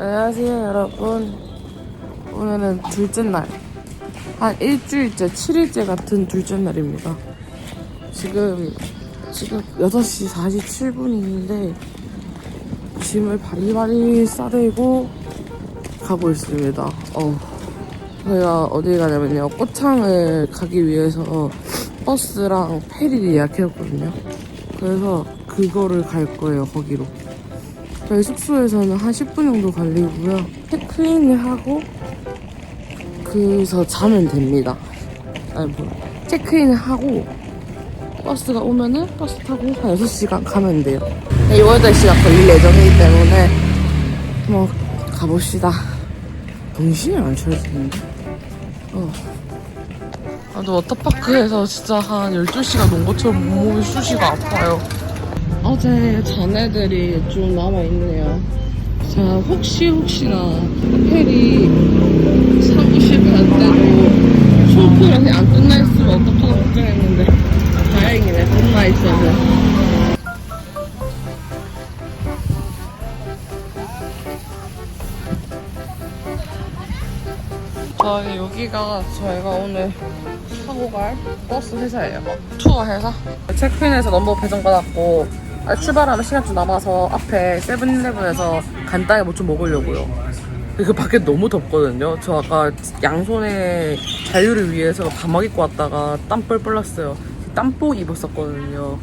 안녕하세요 여러분. 오늘은 둘째 날. 한 일주일째 7일째 같은 둘째 날입니다. 지금 지금 6시 47분인데 짐을 바리바리 싸들고 가고 있습니다. 어. 저희가 어디 가냐면요. 꽃창을 가기 위해서 버스랑 페리를 예약해놨거든요. 그래서 그거를 갈 거예요 거기로 저희 숙소에서는 한 10분 정도 걸리고요. 체크인을 하고 그래서 자면 됩니다. 아니 뭐 체크인을 하고 버스가 오면은 버스 타고 한 6시간 가면 돼요. 7, 8시간 걸릴 예정이기 때문에 뭐 가봅시다. 정신이 안 차려지는데? 어. 아, 저 워터파크에서 진짜 한 12시간 논 것처럼 몸이 쑤시가 아파요. 어제 잔애들이 좀 남아있네요. 자, 혹시 혹시나 페리 사고 싶을 때도 쇼크라서 안 끝나있으면 어떡하나 걱정했는데 다행이네, 끝나있어서. 저희 여기가 저희가 오늘 타고 갈 버스 회사예요. 투어 회사. 체크인해서 넘버 배정받았고 아, 출발하면 시간 좀 남아서 앞에 세븐일레븐에서 간단히 뭐 좀 먹으려고요. 그 밖에 너무 덥거든요. 저 아까 양손에 자유를 위해서 가막 입고 왔다가 땀 뻘뻘 났어요. 땀복 입었었거든요.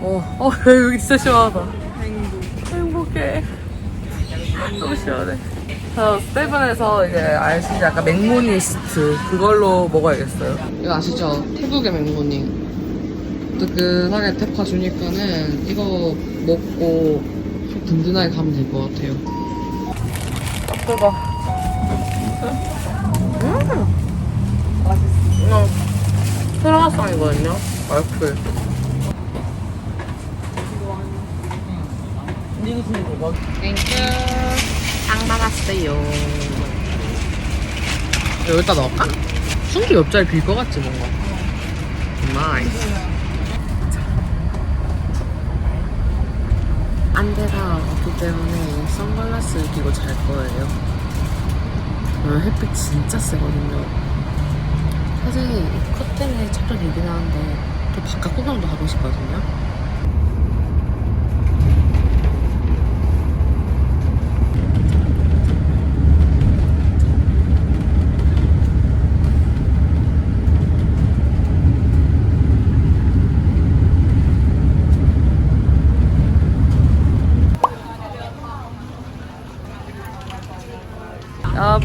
어, 어 여기 진짜 시원하다. 행복. 행복해. 너무 시원해. 저 세븐에서 이제 아시죠? 약간 맥모니스트 그걸로 먹어야겠어요. 이거 아시죠? 태국의 맥모니. 뜨끈하게 대파 주니까는 이거 먹고 좀 든든하게 가면 될 것 같아요. 아, 뜨거. 음, 맛있어. 크로와상이거든요. 와이프. 땡큐. 상 받았어요. 여기다 넣을까? 순기 옆자리 빌 것 같지 뭔가. 나이스. 안대가 없기 때문에 선글라스를 끼고 잘 거예요. 오늘 햇빛 진짜 세거든요. 사실 이 커튼에 촬영이긴 하는데 또 바깥 구경도 하고 싶거든요.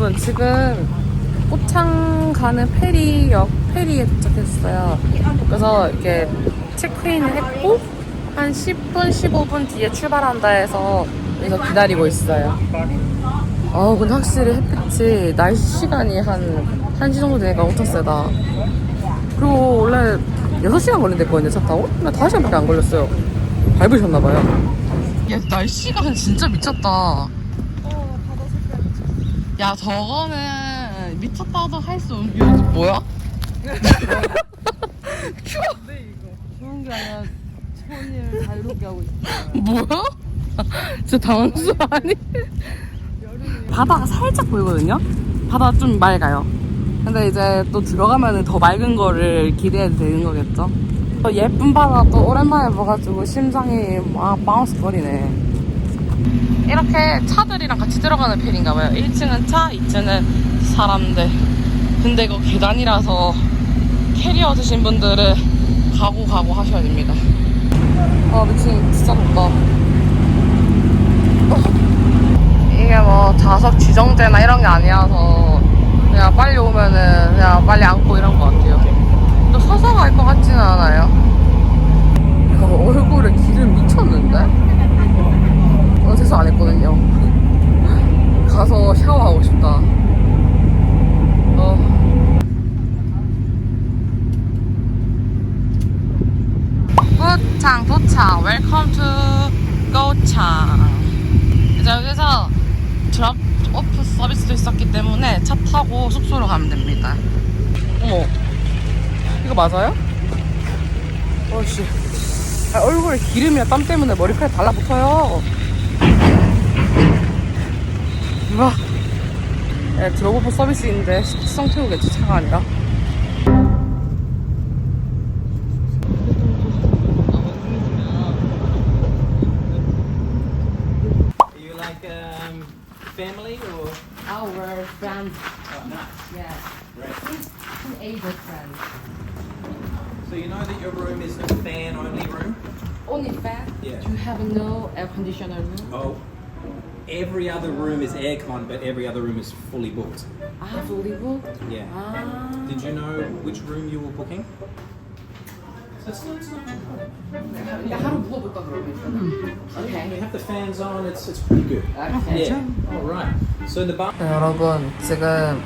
여러분 지금 꽃창 가는 페리역 페리에 도착했어요. 그래서 이렇게 체크인을 했고 한 10분 15분 뒤에 출발한다 해서 여기서 기다리고 있어요. 어 근데 확실히 햇빛이 날씨 시간이 한 1시 정도 되니까 엄청 세다. 그리고 원래 6시간 걸린댔거든요 차 타고? 근데 5시간밖에 안 걸렸어요. 밟으셨나봐요. 야 날씨가 진짜 미쳤다. 야 저거는 미쳤다도 할 수 없는 이거 뭐야? 추워 그런 게 아니라 손을 자유롭게 하고 있어. 뭐야? 진짜 당황스러워하니? 바다가 살짝 보이거든요? 바다 좀 맑아요 근데 이제 또 들어가면 더 맑은 거를 기대해도 되는 거겠죠? 또 예쁜 바다 또 오랜만에 봐가지고 심장이 막 바운스 거리네 이렇게 차들이랑 같이 들어가는 편인가 봐요. 1층은 차, 2층은 사람들. 근데 이거 계단이라서 캐리어 드신 분들은 가고 가고 하셔야 됩니다. 아 미친 진짜 덥다. 어. 이게 뭐 좌석 지정제나 이런 게 아니라서 그냥 빨리 오면은 그냥 빨리 앉고 이런 것 같아요. 또 서서 갈 것 같지는 않아요. 야, 얼굴에 기름 미쳤는데? 어, 세수 안 했거든요 가서 샤워하고 싶다 어. 고창 도착 웰컴 투 고창 이제 여기서 드랍 오프 서비스도 있었기 때문에 차 타고 숙소로 가면 됩니다 어머 이거 맞아요? 어씨 아, 얼굴에 기름이나 땀 때문에 머리카락 달라붙어요 와. 네, 드로버프 서비스인데 시청 태우겠지 차가 아니라. Are you like um, family or? Our friends, Oh, nice. yeah. Great. Teenager friends. So you know that your room is a fan-only room? Only fan? Yeah. You have no air conditioner room? Oh, every other room is aircon, but every other room is fully booked. Ah, fully booked? Yeah. Ah. Did you know which room you were booking? 근데 하루 묵어볼까 그러면 일단은. When you Okay. have the fans on, it's it's pretty good. Okay. Yeah. All right. So the bar. 네, 여러분 지금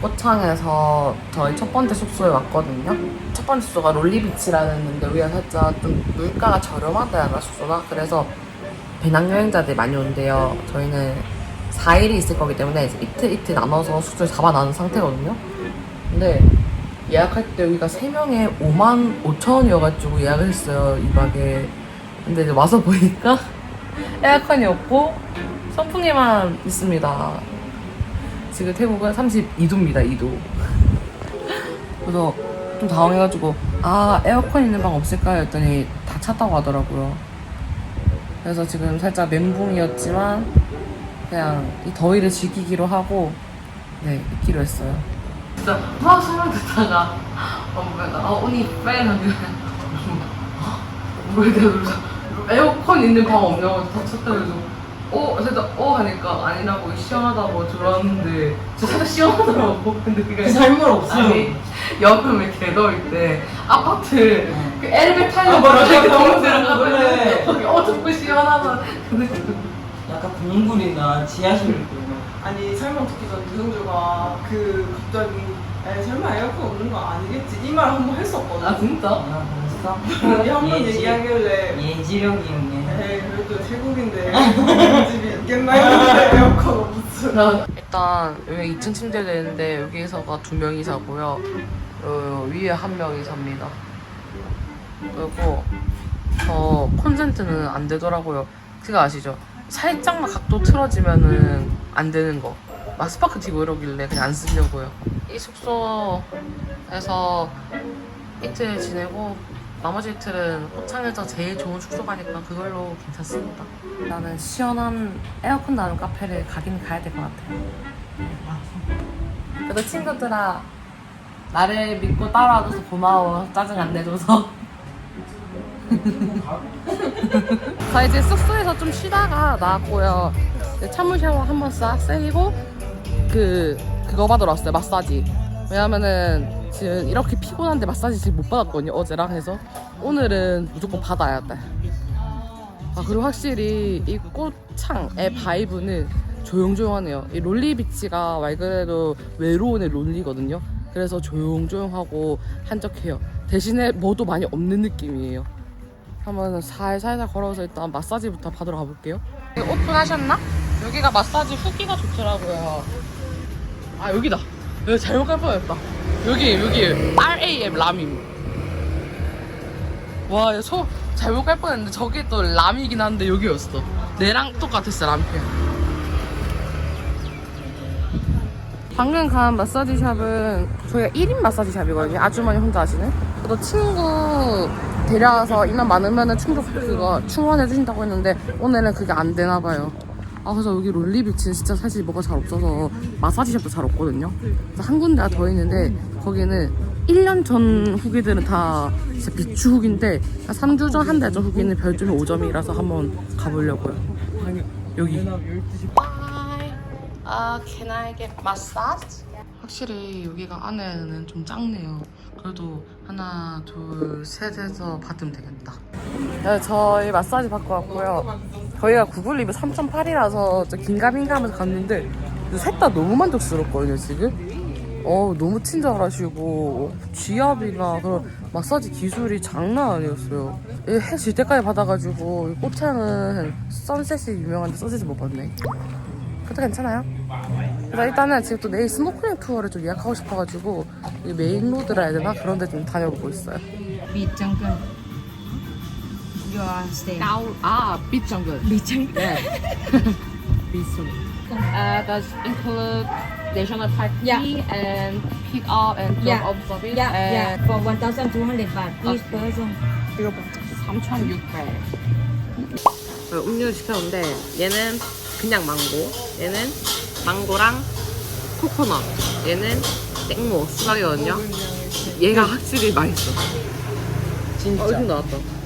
꽃창에서 저희 첫 번째 숙소에 왔거든요. 첫 번째 숙소가 롤리비치라는 데인데 우리가 살짝 좀 물가가 저렴하다 해나 숙소가 그래서 배낭여행자들이 많이 온대요. 저희는 4일이 있을 거기 때문에 이틀 이틀 나눠서 숙소를 잡아놔는 상태거든요. 근데 예약할 때 여기가 3명에 5만 5천 원이어가지고 예약을 했어요 2박에 근데 이제 와서 보니까 에어컨이 없고 선풍기만 있습니다 지금 태국은 32도입니다 2도. 그래서 좀 당황해가지고 아 에어컨 있는 방 없을까 했더니 다 찼다고 하더라고요. 그래서 지금 살짝 멘붕이었지만 그냥 이 더위를 즐기기로 하고 네 있기로 했어요. 진짜 막 설명 듣다가 엄마가 어 언니 빨리 나뭐 이렇게 그래서 에어컨 있는 방 없냐고 다 찼다 그래서 어 살짝 어 하니까 아니라고 시원하다고 들어왔는데 진짜 살짝 시원하더라고. 근데 그게 잘못 없어요. 아니 여름에 개더울 때 아파트 그 엘리베이터 타려고 아, 맞아, 이렇게 맞아, 너무 맞아, 그래. 거기 어둡고 시원하다. 근데 약간 동굴이나 지하실 아니 설명 듣기 전에 유성주가 그 갑자기 에 설마 에어컨 없는 거 아니겠지? 이말한번 했었거든. 아 진짜? 아 벌써? 우리 한번 예지- 얘기하길래. 예지력이었네 에이 그래도 태국인데 우리 집이 있겠나 했는데 에어컨 없어 일단 여기 2층 침대가 있는데 여기서가 두 명이 자고요. 요 위에 한 명이 잡니다. 그리고 저 콘센트는 안 되더라고요. 그거 아시죠? 살짝만 각도 틀어지면은 안 되는 거. 막 스파크 튀고 이러길래 그냥 안 쓰려고요. 이 숙소에서 이틀 지내고 나머지 이틀은 꽃창에서 제일 좋은 숙소가니까 그걸로 괜찮습니다. 나는 시원한 에어컨 나는 카페를 가긴 가야 될 것 같아요. 그래도 친구들아 나를 믿고 따라와줘서 고마워 짜증 안 내줘서 자 이제 숙소에서 좀 쉬다가 나왔고요 찬물 샤워 한 번싹 쐬고 그 그거 받으러 왔어요 마사지 왜냐면은 지금 이렇게 피곤한데 마사지 지금 못 받았거든요 어제랑 해서 오늘은 무조건 받아야 돼 아, 그리고 확실히 이 꽃창의 바이브는 조용조용하네요. 이 롤리비치가 말 그대로 외로운의 롤리거든요. 그래서 조용조용하고 한적해요. 대신에 뭐도 많이 없는 느낌이에요. 한번 살살살 걸어서 일단 마사지부터 받으러 가볼게요. 오픈하셨나? 여기가 마사지 후기가 좋더라고요. 아 여기다. 여기 잘못 갈 뻔했다. 여기 여기 RAM 람임. 와, 야, 소 잘못 갈 뻔했는데 저게 또 람이긴 한데 여기였어. 내랑 똑같았어, 람편. 방금 간 마사지 샵은 저희가 1인 마사지 샵이거든요. 아주머니 혼자 하시는. 저도 친구 데려와서 인원 많으면 충족 그거 충원해 주신다고 했는데 오늘은 그게 안 되나 봐요. 아 그래서 여기 롤리비치는 진짜 사실 뭐가 잘 없어서 마사지 샵도 잘 없거든요. 그래서 한 군데가 더 있는데 거기는 1년 전 후기들은 다 진짜 비추 후기인데 3주 전 한 달 전 후기는 별점이 5점이라서 한번 가보려고요. 여기. Hi. Uh, can I get massage? 확실히 여기가 안에는 좀 작네요. 그래도 하나, 둘, 셋에서 받으면 되겠다. 네, 저희 마사지 받고 왔고요. 저희가 구글 리뷰 3.8이라서 긴가민가하면서 갔는데 셋 다 너무 만족스럽거든요, 지금. 어, 너무 친절하시고 쥐압이나 그런 마사지 기술이 장난 아니었어요. 해질 때까지 받아가지고 꽃창은 선셋이 유명한데 선셋을 못 봤네. 그래도 괜찮아요. 그래서 일단은 지금 또 내일 스노클링 투어를 좀 예약하고 싶어가지고 이 메인 로드라 해야 되나 그런 데 좀 다녀보고 있어요. Jungle. Are staying. 아, 빛 정글. Beach jungle. 네. 빛 Uh, does include national park Yeah. and pick up and drop Yeah. off service Yeah, and yeah. For 1,200 baht each person. 3,600. 음료 시켰는데 얘는 그냥 망고, 얘는 망고랑 코코넛, 얘는 땡모 수박이거든요. 얘가 확실히 맛있어. 진짜. 어, 나왔다.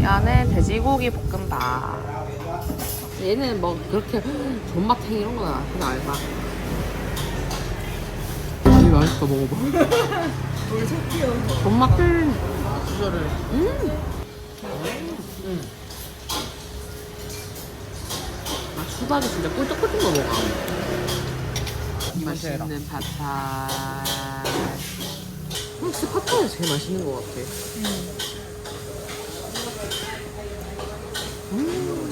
이 안에 돼지고기 볶음밥. 얘는 뭐 그렇게 존맛탱이 이런 건 그냥 알바. 되게 맛있어 먹어봐. 존맛탱. 이거를. 음. 아, 수박이 진짜 꿀떡꿀떡 넘어가. 맛있는 팥 팥. 혹시 팥팥이 제일 맛있는 것 같아. 음.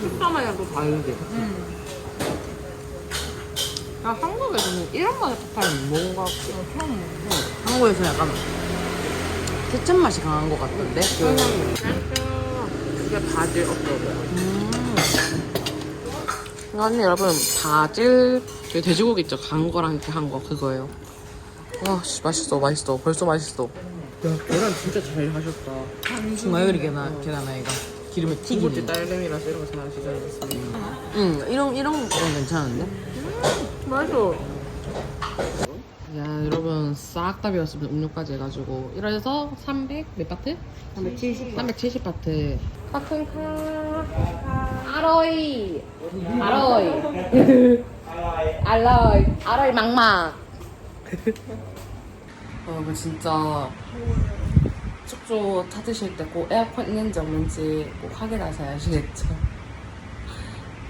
식감이랑 또 다르게. 야, 한국에서는 이런 맛의 팥팥을 못 먹은 것 같아. 처음 한국에서 약간 케첩 맛이 강한 것 같던데? 그게 바질 어쩌고요. 음. 아니 여러분 바질 그 돼지고기 있죠? 간 거랑 이렇게 한 거 그거예요. 와 씨, 맛있어 맛있어 벌써 맛있어. 야 계란 진짜 잘 하셨다. 중화요리 계란 계란 아이가 기름에 이것도 튀기는. 딸내미라서 이런 거잘 하시잖아요. 응 이런 이런 건 괜찮은데? 맛있어. 야 여러분 싹 다 배웠습니다 음료까지 해가지고 이래서 300 몇 바트? 370 370 바트 카큰카 아로이 아로이 알로이 아로이 막막 여러분 진짜 숙소 찾으실 때 꼭 에어컨 있는지 없는지 꼭 확인하셔야 아시겠죠?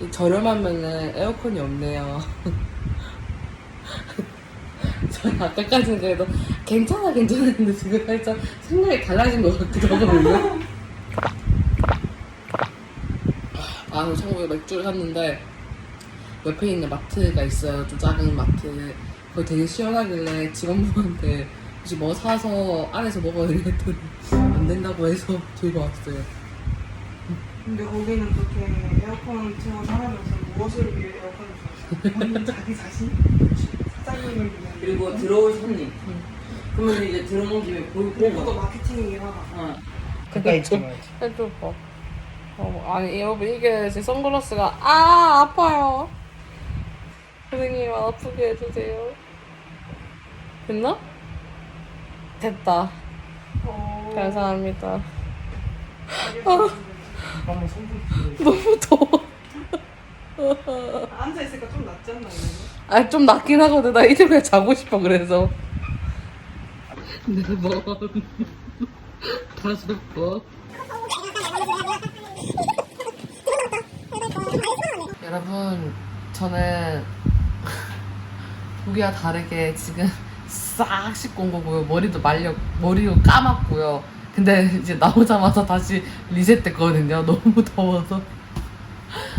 이 저렴하면은 에어컨이 없네요. 저는 아까까지는 그래도 괜찮아 했는데 지금 살짝 생각이 달라진 것 같기도 하거든요. 아 참고로 맥주를 샀는데 옆에 있는 마트가 있어요. 좀 작은 마트 거기 되게 시원하길래 직원분한테 혹시 뭐 사서 안에서 먹어야 되겠더니 안 된다고 해서 들고 왔어요 근데 거기는 그렇게 에어컨 틀고 살면서 무엇을 위해 에어컨을 줬어? 본인 자기 자신? 사장님을 위해 그리고 들어올 손님. 그러면 이제 들어온 김에 볼 그것도 보고. 마케팅이긴 하다 어. 그니까 해줘 봐. 어, 아니 여러분 이게 제 선글라스가 아 아파요. 선생님 안 아프게 해주세요. 됐나? 됐다. 어... 감사합니다. 아, 너무 더워. 앉아 있으니까 좀 낫지 않나 이거? 아 좀 낫긴 하거든. 나 이제 그냥 자고 싶어 그래서. 네 번 다섯 번. 여러분 저는 보기와 다르게 지금 싹 씻고 온 거고요. 머리도 말려 머리도 감았고요. 근데 이제 나오자마자 다시 리셋됐거든요. 너무 더워서.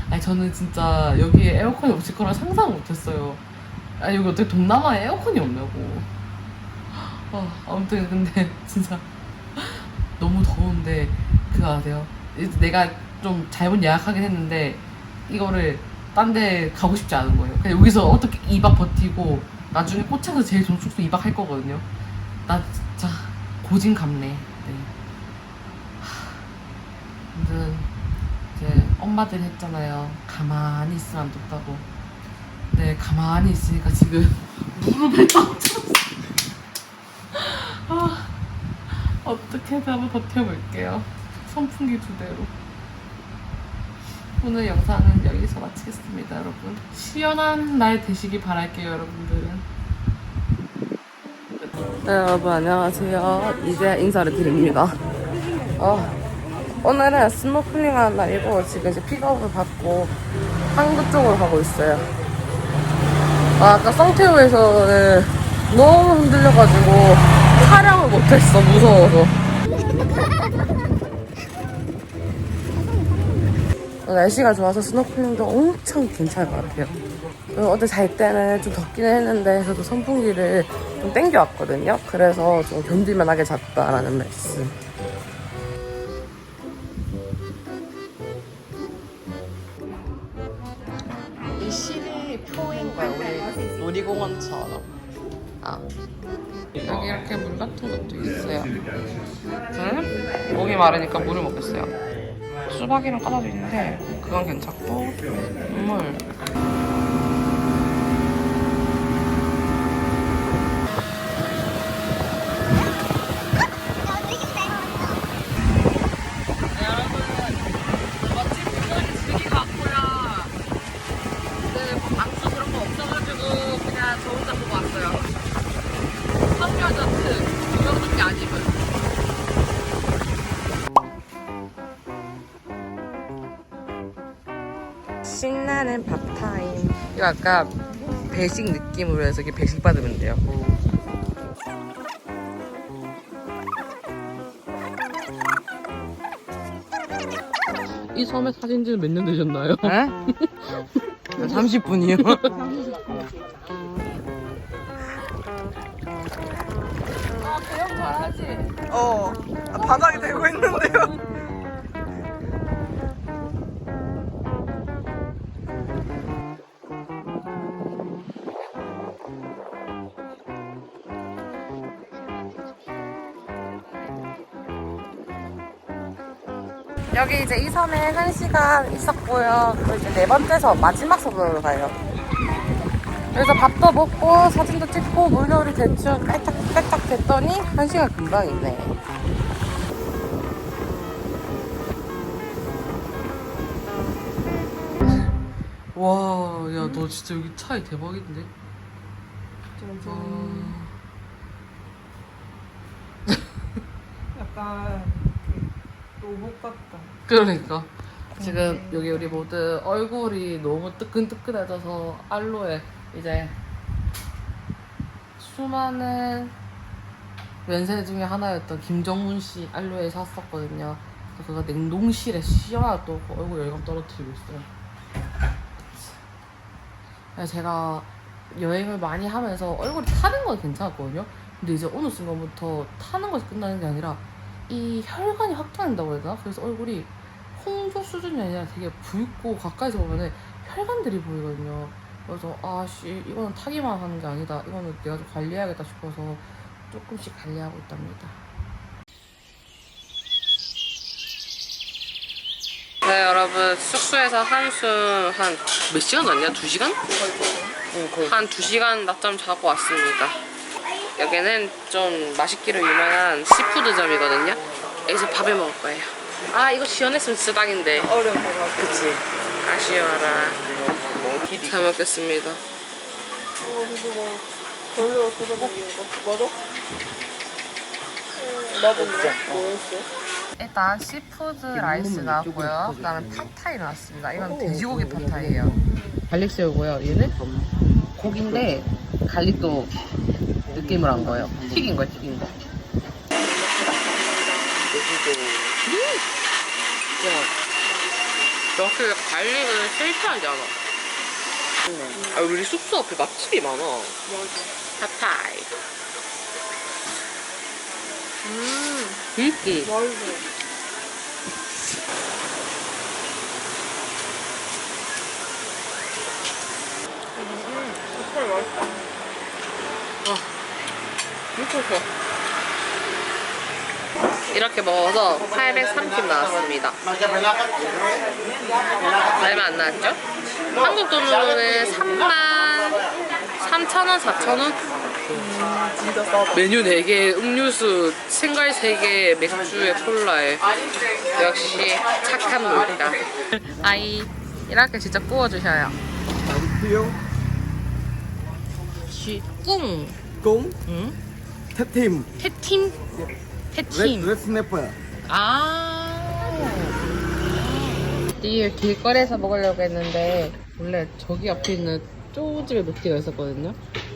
아니 저는 진짜 여기에 에어컨이 없을 거라 상상 못했어요. 아니 여기 어떻게 동남아에 에어컨이 없냐고. 아, 아무튼 근데 진짜 너무 더운데 그거 아세요? 내가 좀 잘못 예약하긴 했는데 이거를 딴 데 가고 싶지 않은 거예요. 그냥 여기서 어떻게 2박 버티고 나중에 포차에서 제일 좋은 숙소 2박 할 거거든요. 나 진짜 고진 감래. 네. 하, 아무튼 이제 엄마들이 했잖아요. 가만히 있으면 안 좋다고. 네, 가만히 있으니까 지금 무릎에 딱 찼어. 아, 어떻게든 한번 버텨볼게요. 선풍기 두 대로. 오늘 영상은 여기서 마치겠습니다, 여러분. 시원한 날 되시기 바랄게요, 여러분들은. 네, 여러분 안녕하세요. 이제 인사를 드립니다. 어, 오늘은 스노클링 하는 날이고 지금 이제 픽업을 받고 한국 쪽으로 가고 있어요. 아, 아까 성태우에서는 너무 흔들려가지고 촬영을 못했어 무서워서. 어, 날씨가 좋아서 스노클링도 엄청 괜찮을 것 같아요. 어, 어제 잘 때는 좀 덥기는 했는데 저도 선풍기를 좀 땡겨왔거든요. 그래서 좀 견딜만하게 잤다라는 말씀. 이 실이 표인가요? 우리 놀이공원처럼. 아. 여기 이렇게 물 같은 것도 있어요. 응? 목이 마르니까 물을 먹겠어요. 수박이랑 까다도 있는데 그건 괜찮고 물. 이거 아까 배식 느낌으로 해서 이렇게 배식 받으면 돼요. 이 섬에 사진지는 몇 년 되셨나요? 30분이요. 어 아, 바닥이 되고 있는데요. 여기 이제 이 섬에 한 시간 있었고요. 이제 네 번째 섬, 마지막 섬으로 가요. 그래서 밥도 먹고 사진도 찍고 물놀이 대충 깔짝깔짝 됐더니 한 시간 금방 있네. 와, 야, 너 진짜 여기 차이 대박인데? 와. 약간 그 로봇 같다. 그러니까 지금 여기 우리 모두 얼굴이 너무 뜨끈뜨끈해져서 알로에 이제 수많은 면세 중에 하나였던 김정문 씨 알로에 샀었거든요. 그래서 그거 냉동실에 씌워놔도 얼굴 열감 떨어뜨리고 있어요. 제가 여행을 많이 하면서 얼굴이 타는 건 괜찮았거든요. 근데 이제 어느 순간부터 타는 것이 끝나는 게 아니라 이 혈관이 확장된다고 해야 되나? 그래서 얼굴이 홍조 수준이 아니라 되게 붉고 가까이서 보면은 혈관들이 보이거든요. 그래서 아씨 이거는 타기만 하는 게 아니다. 이거는 내가 좀 관리해야겠다 싶어서 조금씩 관리하고 있답니다. 네 여러분 숙소에서 한숨 한 몇 시간 잤냐? 두 시간? 한두 시간 낮잠 자고 왔습니다. 여기는 좀 맛있기로 유명한 시푸드점이거든요. 여기서 밥을 먹을 거예요. 아 이거 지원했으면 진짜 딱인데. 거가. 그치. 아쉬워라. 잘 먹겠습니다. 어, 뭐 별로 없어서 먹는 거. 맞아? 음, 나도 뭐였어? 일단 시푸드 라이스 나왔고요. 그다음에 팟타이 나왔습니다. 이건 돼지고기 팟타이예요. 갈릭새우고요. 얘는 고기인데 갈릭도 느낌을 한 거예요. 튀긴 거예요, 튀긴 거. 야, 역시 갈릭은 실패하지 않아. 아, 우리 숙소 앞에 맛집이 많아. 맞아. 팟타이. 음, 들기. 말도. 음, 정말 맛있다. 엄 이렇게 먹어서 830 나왔습니다. 얼마 안 나왔죠? 한국 돈으로는 3만 3,000원, 4,000원? 진짜 싸다. 메뉴 4개, 음료수, 생과일 3개, 맥주에 콜라에. 역시 착한 물가. 아이, 이렇게 진짜 구워주셔요. 쥐, 꿍. 꽁, 응? 탭팀, 패팀? 레, 패팀. 레드 스냅퍼야. 아. 이 길거리에서 먹으려고 했는데 원래 저기 앞에 있는 쪼집에 먹기가 있었거든요.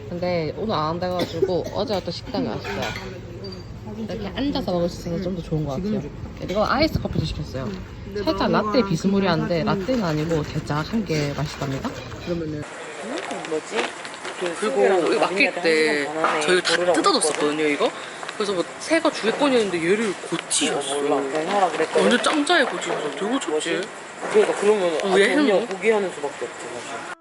근데 오늘 안 한다가지고 어제 왔던 식당에 왔어요. 이렇게 앉아서 먹을 수 있어서 좀 더 좋은 것 같아요. 그리고 아이스 커피도 시켰어요. 살짝 라떼 비스무리한데 라떼는 아니고 달짝한 게 맛있답니다. 뭐지? 그리고 이거 맡길 때 저희가 다 뜯어뒀었거든요 이거. 그래서 뭐 새가 주겠거니했는데 얘를 고치셨어. 하라 그랬거든. 완전 짱짜에 고치셨어. 되게 좋지. 그러니까 그러면 어, 왜 전혀 했노? 포기하는 수밖에 없지 사실.